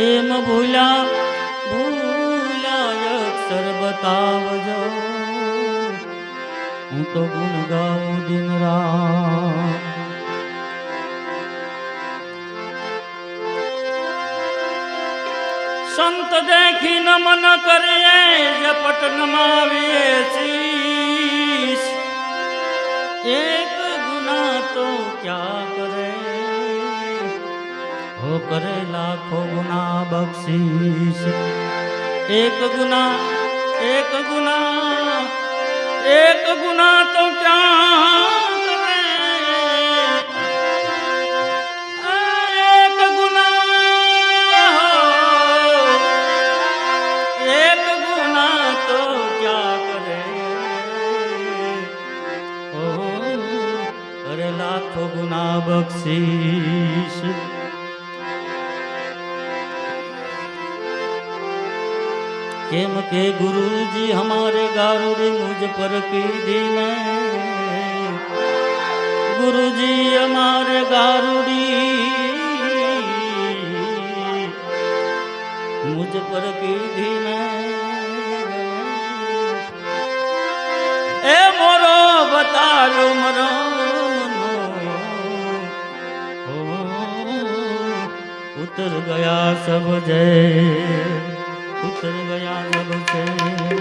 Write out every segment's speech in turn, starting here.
એમ ભૂલા ભૂલ્યા અક્ષર બતાવજો હું તો ગુણ ગાઉં દિન રાત. સંત દેખી નમન કરીએ જપટ નમાવીએ શીશ. એક ગુના તો ક્યાં કરે? હો કરે લાખો ગુના બક્ષીસ. એક ગુના એક ગુના એક ગુના તો ક્યાં લાખો ગુના બક્ષીસ. કેમ કે ગુરુજી હમારે ગારુડી રે મુજ પર કીધી મેં. ગુરુજી અમારે ગારુડી મુજ પર કીધી મેં. એ મોરો બતારો મરો ઉતર ગયા સબ જય. ઉતર ગયા છે.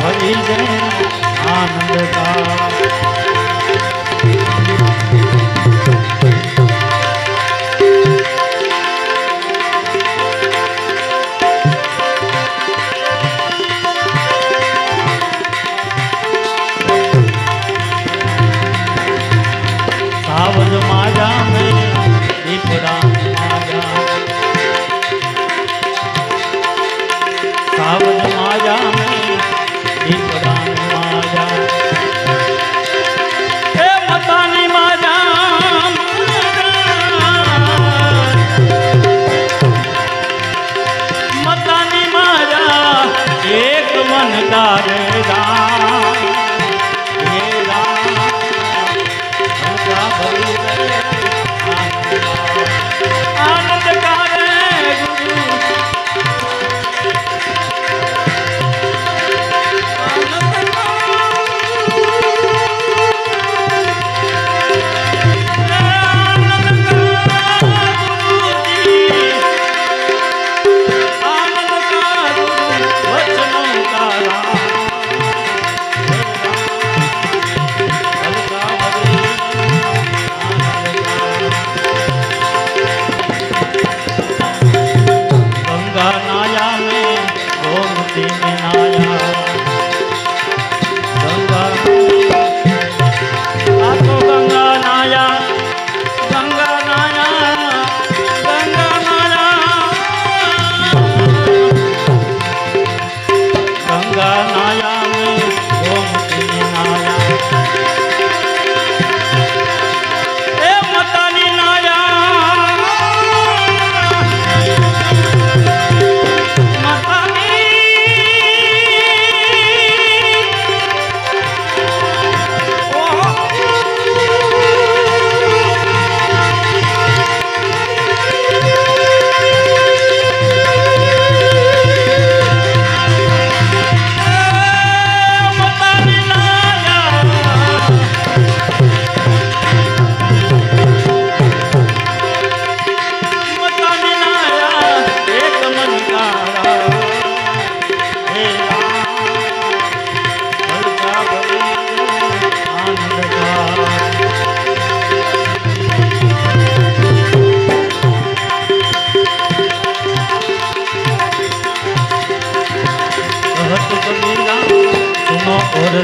ભરી દે આનંદ Yeah.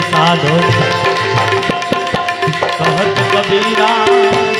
સાધો. કહત કબીરા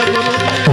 सदगुरु